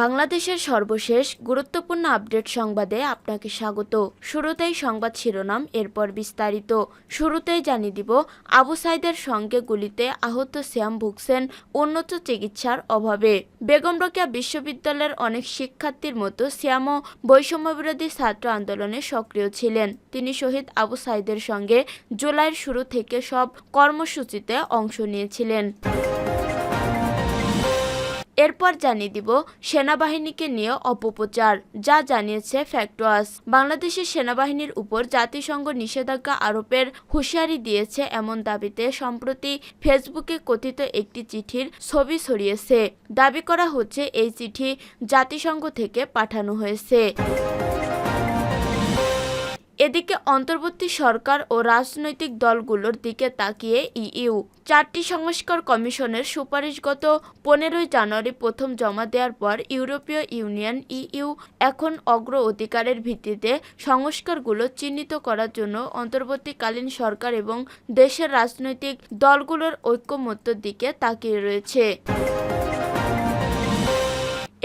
বাংলাদেশের সর্বশেষ গুরুত্বপূর্ণ আপডেট সংবাদে আপনাকে স্বাগত। শুরুতেই সংবাদ শিরোনাম, এরপর বিস্তারিত। শুরুতেই জানিয়ে দিব, আবু সাইদের সঙ্গে গুলিতে আহত শ্যাম ভুগছেন উন্নত চিকিৎসার অভাবে। বেগম রোকেয়া বিশ্ববিদ্যালয়ের অনেক শিক্ষার্থীর মতো শ্যামও বৈষম্যবিরোধী ছাত্র আন্দোলনে সক্রিয় ছিলেন। তিনি শহীদ আবু সাইদের সঙ্গে জুলাইয়ের শুরু থেকে সব কর্মসূচিতে অংশ নিয়েছিলেন। এরপর জানিয়ে দিব, সেনাবাহিনীকে নিয়ে অপপ্রচার, যা জানিয়েছে ফ্যাক্টওয়াস। বাংলাদেশের সেনাবাহিনীর উপর জাতিসংঘ নিষেধাজ্ঞা আরোপের হুঁশিয়ারি দিয়েছে এমন দাবিতে সম্প্রতি ফেসবুকে কথিত একটি চিঠির ছবি ছড়িয়েছে। দাবি করা হচ্ছে, এই চিঠি জাতিসংঘ থেকে পাঠানো হয়েছে। এদিকে অন্তর্বর্তী সরকার ও রাজনৈতিক দলগুলোর দিকে তাকিয়ে ইইউ। চারটি সংস্কার কমিশনের সুপারিশ গত পনেরোই জানুয়ারি প্রথম জমা দেওয়ার পর ইউরোপীয় ইউনিয়ন ইইউ এখন অগ্র অধিকারের ভিত্তিতে সংস্কারগুলো চিহ্নিত করার জন্য অন্তর্বর্তীকালীন সরকার এবং দেশের রাজনৈতিক দলগুলোর ঐক্যমত্যের দিকে তাকিয়ে রয়েছে।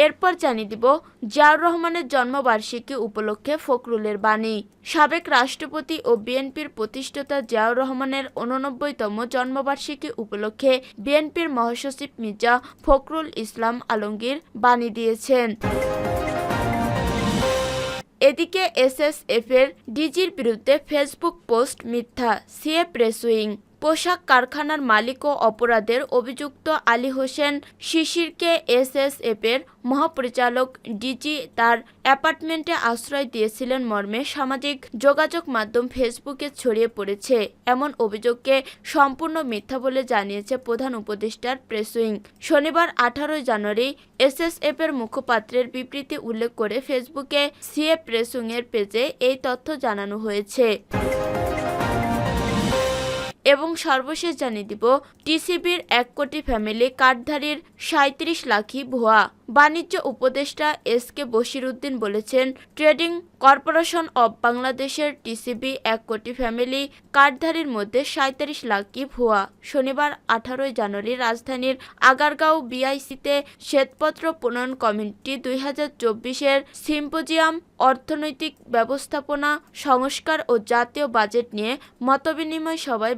এরপর জানিয়ে দিব জিয়াউর রহমানের জন্মবার্ষিকী উপলক্ষে ফখরুলের বাণী। সাবেক রাষ্ট্রপতি ও বিএনপির প্রতিষ্ঠাতা জিয়াউর রহমানের উননব্বইতম জন্মবার্ষিকী উপলক্ষে বিএনপির মহাসচিব মির্জা ফখরুল ইসলাম আলমগীর বাণী দিয়েছেন। এদিকে এসএসএফ এর ডিজির বিরুদ্ধে ফেসবুক পোস্ট মিথ্যা, সিএ প্রেসুইং পোশাক কারখানার মালিক ও অপরাধের অভিযুক্ত আলী হোসেন শিশিরকে এসএসএফ এর মহাপরিচালক ডিজি তার অ্যাপার্টমেন্টে আশ্রয় দিয়েছিলেন মর্মে সামাজিক যোগাযোগ মাধ্যম ফেসবুকে ছড়িয়ে পড়েছে। এমন অভিযোগকে সম্পূর্ণ মিথ্যা বলে জানিয়েছে প্রধান উপদেষ্টার প্রেসুইং শনিবার আঠারোই জানুয়ারি এসএসএফ এর মুখপাত্রের বিবৃতি উল্লেখ করে ফেসবুকে সিএ প্রেসুইং এর পেজে এই তথ্য জানানো হয়েছে। এবং সর্বশেষ জানিয়ে দিব, টিসিবির এক কোটি ফ্যামিলি কার্ডধারীর সাঁত্রিশ লাখই ভুয়া। বাণিজ্য উপদেষ্টা এস কে বশিরউদ্দিন বলেছেন, ট্রেডিং কর্পোরেশন অব বাংলাদেশের টিসিবি এক কোটি ফ্যামিলি কার্ডধারীর মধ্যে সাঁত্রিশ লাখই ভুয়া। শনিবার আঠারোই জানুয়ারি রাজধানীর আগারগাঁও বিআইসিতে শ্বেতপত্র প্রণয়ন কমিটি দুই হাজার চব্বিশের সিম্পোজিয়াম অর্থনৈতিক ব্যবস্থাপনা, সংস্কার ও জাতীয় বাজেট নিয়ে মতবিনিময় সভায়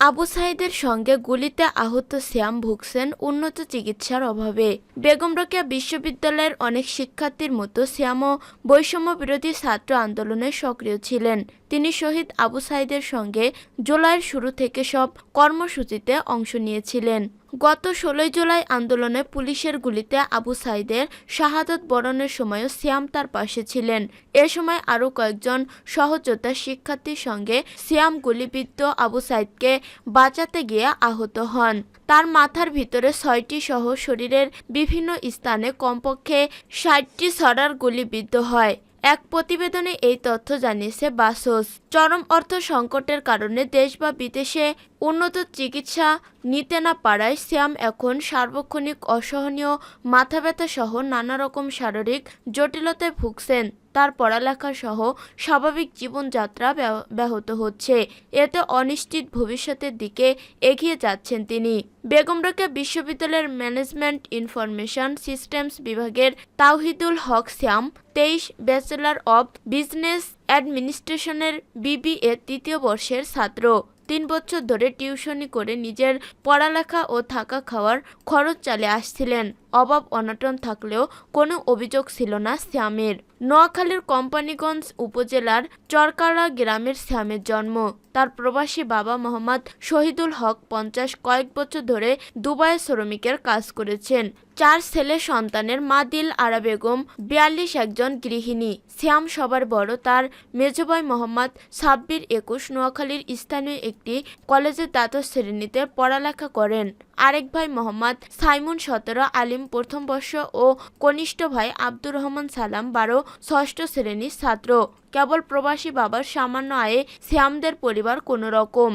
আবু সাইদের সঙ্গে গুলিতে আহত শ্যাম ভুগছেন উন্নত চিকিৎসার অভাবে। বেগম রোকেয়া বিশ্ববিদ্যালয়ের অনেক শিক্ষার্থীর মতো শ্যামও বৈষম্য বিরোধী ছাত্র আন্দোলনে সক্রিয় ছিলেন। তিনি শহীদ আবু সাইদের সঙ্গে জুলাইয়ের শুরু থেকে সব কর্মসূচিতে অংশ নিয়েছিলেন। গত ষোলোই জুলাই আন্দোলনে পুলিশের গুলিতে আবু সাইদের শাহাদত বরণের সময়ও সিয়াম তার পাশে ছিলেন। এ সময় আরও কয়েকজন সহযোদ্ধা শিক্ষার্থীর সঙ্গে সিয়াম গুলিবিদ্ধ আবু সাইদকে বাঁচাতে গিয়ে আহত হন। তার মাথার ভিতরে ছয়টি সহ শরীরের বিভিন্ন স্থানে কমপক্ষে ষাটটি ছড়ার গুলিবিদ্ধ হয়। এক প্রতিবেদনে এই তথ্য জানিয়েছে বাসস। চরম অর্থ সংকটের কারণে দেশ বা বিদেশে উন্নত চিকিৎসা নিতে না পারায় শ্যাম এখন সার্বক্ষণিক অসহনীয় মাথা ব্যথা সহ নানা রকম শারীরিক জটিলতায় ভুগছেন। তার পড়ালেখা সহ স্বাভাবিক জীবনযাত্রা ব্যাহ- ব্যাহত হচ্ছে। এতে অনিশ্চিত ভবিষ্যতের দিকে এগিয়ে যাচ্ছেন তিনি। বেগম রোকেয়া বিশ্ববিদ্যালয়ের ম্যানেজমেন্ট ইনফরমেশন সিস্টেমস বিভাগের তাওহিদুল হক শ্যাম, তেইশ ব্যাচেলর অব বিজনেস অ্যাডমিনিস্ট্রেশনের বিবিএ তৃতীয় বর্ষের ছাত্র। তিন বছর ধরে টিউশনি করে নিজের পড়ালেখা ও থাকা খাওয়ার খরচ চালিয়ে আসছিলেন। অভাব অনটন থাকলেও কোনো অভিযোগ ছিল না শ্যামের। নোয়াখালীর কোম্পানিগঞ্জ উপজেলার চরকাড়া গ্রামের শ্যামের জন্ম। তার প্রবাসী বাবা মোহাম্মদ শহীদুল হক পঞ্চাশ কয়েক বছর ধরে দুবাই শ্রমিকের কাজ করেছেন। চার ছেলে সন্তানের মা দিল আরা বেগম বিয়াল্লিশ একজন গৃহিণী। শ্যাম সবার বড়, তার মেজভাই মোহাম্মদ সাব্বির একুশ, নোয়াখালীর স্থানীয় একটি কলেজের দ্বাদশ শ্রেণীতে পড়ালেখা করেন। আরেক ভাই মোহাম্মদ সাইমুন সতেরো, আলিম প্রথম বর্ষ ও কনিষ্ঠ ভাই আব্দুর রহমান সালাম বারো, ষষ্ঠ শ্রেণির ছাত্র। কেবল প্রবাসী বাবার সামান্য আয়ে শ্যামদের পরিবার কোনো রকম।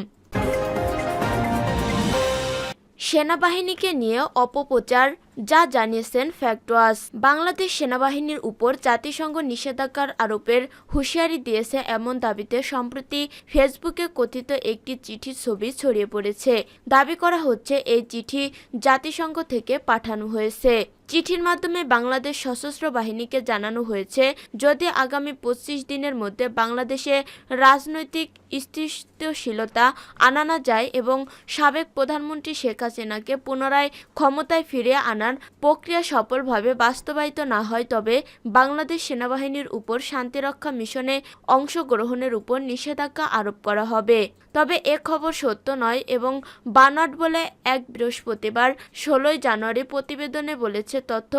সেনাবাহিনীকে নিয়ে অপপ্রচার যা জানিয়েছেন ফ্যাক্টওয়াস বাংলাদেশ সেনাবাহিনীর উপর জাতিসংঘ নিষেধাজ্ঞার আরোপের হুঁশিয়ারি দিয়েছে এমন দাবিতে সম্প্রতি ফেসবুকে কথিত একটি চিঠির ছবি ছড়িয়ে পড়েছে। দাবি করা হচ্ছে এই চিঠি জাতিসংঘ থেকে পাঠানো হয়েছে। চিঠির মাধ্যমে বাংলাদেশ সশস্ত্র বাহিনীকে জানানো হয়েছে, যদি আগামী পঁচিশ দিনের মধ্যে বাংলাদেশে রাজনৈতিক স্থিতিশীলতা আনা না যায় এবং সাবেক প্রধানমন্ত্রী শেখ হাসিনাকে পুনরায় ক্ষমতায় ফিরিয়ে আনার প্রক্রিয়া সফলভাবে বাস্তবায়িত না হয় তবে বাংলাদেশ সেনাবাহিনীর উপর শান্তিরক্ষা মিশনে অংশগ্রহণের উপর নিষেধাজ্ঞা আরোপ করা হবে। তবে এ খবর সত্য নয় এবং বানট বলে এক বৃহস্পতিবার ষোলোই জানুয়ারি প্রতিবেদনে বলেছে তথ্য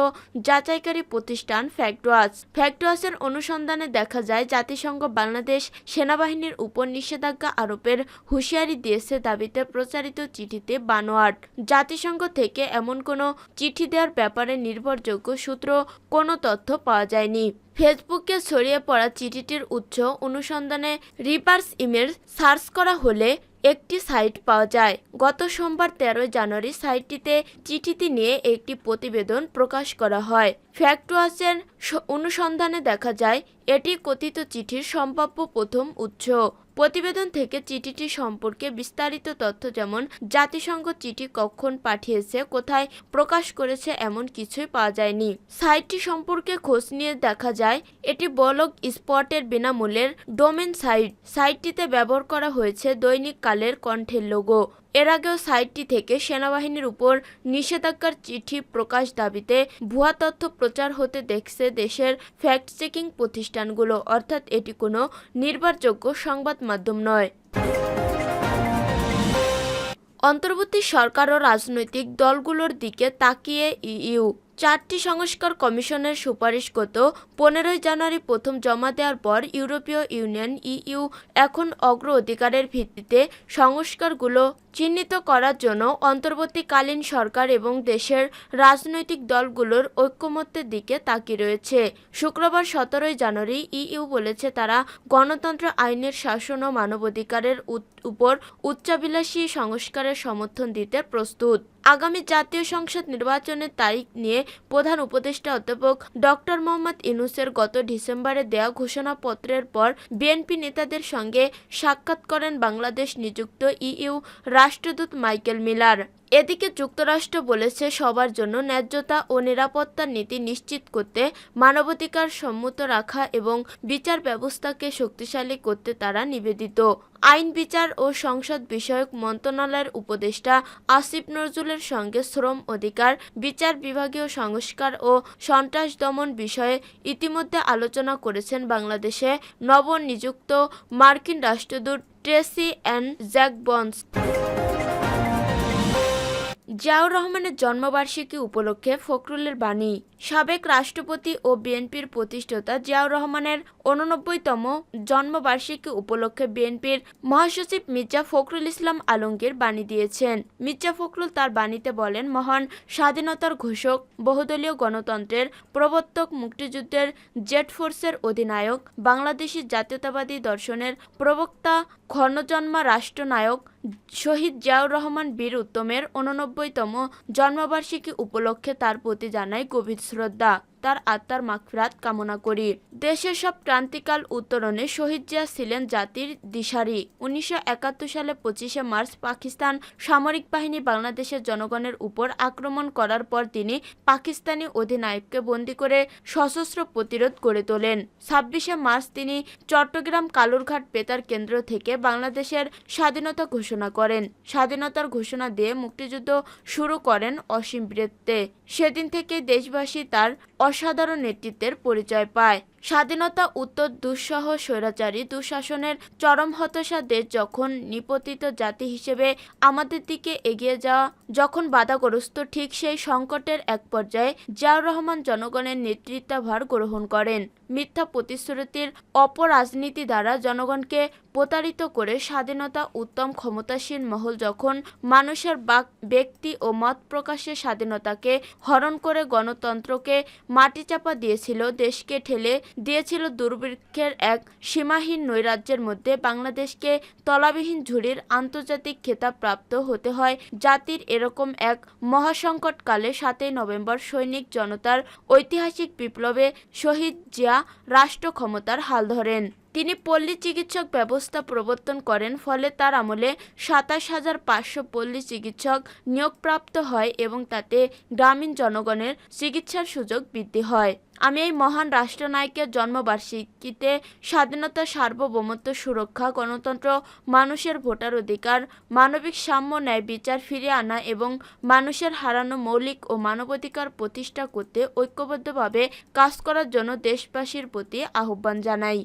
যাচাইকারী প্রতিষ্ঠান ফ্যাক্টওয়াচ ফ্যাক্টওয়াচের অনুসন্ধানে দেখা যায়, জাতিসংঘ বাংলাদেশ সেনাবাহিনীর উপর নিষেধাজ্ঞা আরোপের হুঁশিয়ারি দিয়েছে দাবিতে প্রচারিত চিঠিতে বানোয়াট। জাতিসংঘ থেকে এমন কোনো চিঠি দেওয়ার ব্যাপারে নির্ভরযোগ্য সূত্র কোনো তথ্য পাওয়া যায়নি। ফেসবুকে ছড়িয়ে পড়া চিঠিটির উৎস অনুসন্ধানে রিভার্স ইমেল সার্চ করা হলে একটি সাইট পাওয়া যায়। গত সোমবার তেরোই জানুয়ারি সাইটটিতে চিঠিটি নিয়ে একটি প্রতিবেদন প্রকাশ করা হয়। ফ্যাক্টওয়াচের অনুসন্ধানে দেখা যায়, এটি কথিত চিঠির সম্ভাব্য প্রথম উৎস। প্রতিবেদন থেকে চিঠিটি সম্পর্কে বিস্তারিত তথ্য যেমন, জাতিসংঘ চিঠি কখন পাঠিয়েছে, কোথায় প্রকাশ করেছে এমন কিছুই পাওয়া যায়নি। সাইটটি সম্পর্কে খোঁজ নিয়ে দেখা যায়, এটি বলক স্পটের বিনামূল্যের ডোমেন সাইট। সাইটটিতে ব্যবহার করা হয়েছে দৈনিক কালের কণ্ঠের লোগো। এর আগেও সাইটটি থেকে সেনাবাহিনীর উপর নিষেধাজ্ঞার চিঠি প্রকাশ দাবিতে ভুয়া তথ্য প্রচার হতে দেখছে দেশের ফ্যাক্ট চেকিং প্রতিষ্ঠানগুলো। অর্থাৎ এটি কোনো নির্ভরযোগ্য সংবাদ মাধ্যম নয়। অন্তর্বর্তী সরকার ও রাজনৈতিক দলগুলোর দিকে তাকিয়ে ইইউ। চারটি সংস্কার কমিশনের সুপারিশ গত পনেরোই জানুয়ারি প্রথম জমা দেওয়ার পর ইউরোপীয় ইউনিয়ন ইইউ এখন অগ্র অধিকারের ভিত্তিতে সংস্কারগুলো চিহ্নিত করার জন্য অন্তর্বর্তীকালীন সরকার এবং দেশের রাজনৈতিক দলগুলোর ঐক্যমত্যের দিকে তাকিয়ে রয়েছে। শুক্রবার সতেরোই জানুয়ারি ইইউ বলেছে তারা গণতন্ত্র আইনের শাসন ও মানবাধিকারের উপর উচ্চাভিলাষী সংস্কারের সমর্থন দিতে প্রস্তুত। আগামী জাতীয় সংসদ নির্বাচনের তারিখ নিয়ে প্রধান উপদেষ্টা অধ্যাপক ডক্টর মোহাম্মদ ইনুসের গত ডিসেম্বরে দেয়া ঘোষণাপত্রের পর বিএনপি নেতাদের সঙ্গে সাক্ষাৎ করেন বাংলাদেশ নিযুক্ত ইইউ রাষ্ট্রদূত মাইকেল মিলার। এদিকে যুক্তরাষ্ট্র বলেছে সবার জন্য ন্যায্যতা ও নিরাপত্তার নীতি নিশ্চিত করতে মানবাধিকার সম্মত রাখা এবং বিচার ব্যবস্থাকে শক্তিশালী করতে তারা নিবেদিত। আইন বিচার ও সংসদ বিষয়ক মন্ত্রণালয়ের উপদেষ্টা আসিফ নজরুলের সঙ্গে শ্রম অধিকার, বিচার বিভাগীয় সংস্কার ও সন্ত্রাস দমন বিষয়ে ইতিমধ্যে আলোচনা করেছেন বাংলাদেশে নবনিযুক্ত মার্কিন রাষ্ট্রদূত Tracey Ann Jacobson. Ziaur রহমানের জন্মবার্ষিকী উপলক্ষে ফখরুলের বাণী। সাবেক রাষ্ট্রপতি ও বিএনপির প্রতিষ্ঠাতা জিয়াউর রহমানের উননব্বইতম জন্মবার্ষিকী উপলক্ষে বিএনপির মহাসচিব মির্জা ফখরুল ইসলাম আলমগীর বাণী দিয়েছেন। মির্জা ফখরুল তার বাণীতে বলেন, মহান স্বাধীনতার ঘোষক, বহুদলীয় গণতন্ত্রের প্রবর্তক, মুক্তিযুদ্ধের জেট ফোর্সের অধিনায়ক বাংলাদেশি জাতীয়তাবাদী দর্শনের প্রবক্তা ক্ষণজন্মা রাষ্ট্রনায়ক শহীদ জিয়াউর রহমান বীর উত্তমের উননব্বইতম জন্মবার্ষিকী উপলক্ষে তার প্রতি জানায় গভীর শ্রদ্ধা। তার আত্মার মাগফিরাত কামনা করি। দেশের সব ক্রান্তিকাল উত্তরণে শহীদ জিয়া ছিলেন জাতির দিশারি। উনিশশো একাত্তর সালে পঁচিশে মার্চ পাকিস্তান সামরিক বাহিনী বাংলাদেশের জনগণের উপর আক্রমণ করার পর তিনি পাকিস্তানি অধিনায়ককে বন্দী করে সশস্ত্র প্রতিরোধ গড়ে তোলেন। ছাব্বিশে মার্চ তিনি চট্টগ্রাম কালুরঘাট বেতার কেন্দ্র থেকে বাংলাদেশের স্বাধীনতা ঘোষণা করেন। স্বাধীনতার ঘোষণা দিয়ে মুক্তিযুদ্ধ শুরু করেন অসীম বীরত্বে। সেদিন থেকে দেশবাসী তার অসাধারণ নেতৃত্বের পরিচয় পায়। স্বাধীনতা, উত্তর দুঃসহ স্বৈরাচারী দুঃশাসনের চরম হতাশা দেশ যখন নিপতিত জাতি হিসেবে আমাদের দিকে এগিয়ে যাওয়া, যখন বাধাগ্রস্ত ঠিক সেই সংকটের এক পর্যায়ে জিয়াউর রহমান জনগণের নেতৃত্বভার গ্রহণ করেন। মিথ্যা প্রতিশ্রুতির অপরাজনীতি দ্বারা জনগণকে প্রতারিত করে স্বাধীনতা উত্তম ক্ষমতাসীন মহল যখন মানুষের বাক, ব্যক্তি ও মত প্রকাশের স্বাধীনতাকে হরণ করে গণতন্ত্রকে মাটিচাপা দিয়েছিল, দেশকে ঠেলে দিয়েছিল দুর্ভিক্ষের এক সীমাহীন নৈরাজ্যের মধ্যে বাংলাদেশকে তলাবিহীন ঝুড়ির আন্তর্জাতিক খেতাব প্রাপ্ত হতে হয়। জাতির এরকম এক মহাসংকটকালে সাতই নভেম্বর সৈনিক জনতার ঐতিহাসিক বিপ্লবে শহীদ জিয়া রাষ্ট্র ক্ষমতার হাল ধরেন। তিনি পল্লী চিকিৎসক ব্যবস্থা প্রবর্তন করেন, ফলে তার আমলে সাতাশ হাজার পাঁচশো পল্লী চিকিৎসক নিয়োগপ্রাপ্ত হয় এবং তাতে গ্রামীণ জনগণের চিকিৎসার সুযোগ বৃদ্ধি হয়। আমি এই মহান রাষ্ট্রনায়কের জন্মবার্ষিকীতে স্বাধীনতা সার্বভৌমত্ব সুরক্ষা, গণতন্ত্র, মানুষের ভোটার অধিকার, মানবিক সাম্য, ন্যায় বিচার ফিরিয়ে আনা এবং মানুষের হারানো মৌলিক ও মানবাধিকার প্রতিষ্ঠা করতে ঐক্যবদ্ধভাবে কাজ করার জন্য দেশবাসীর প্রতি আহ্বান জানাই।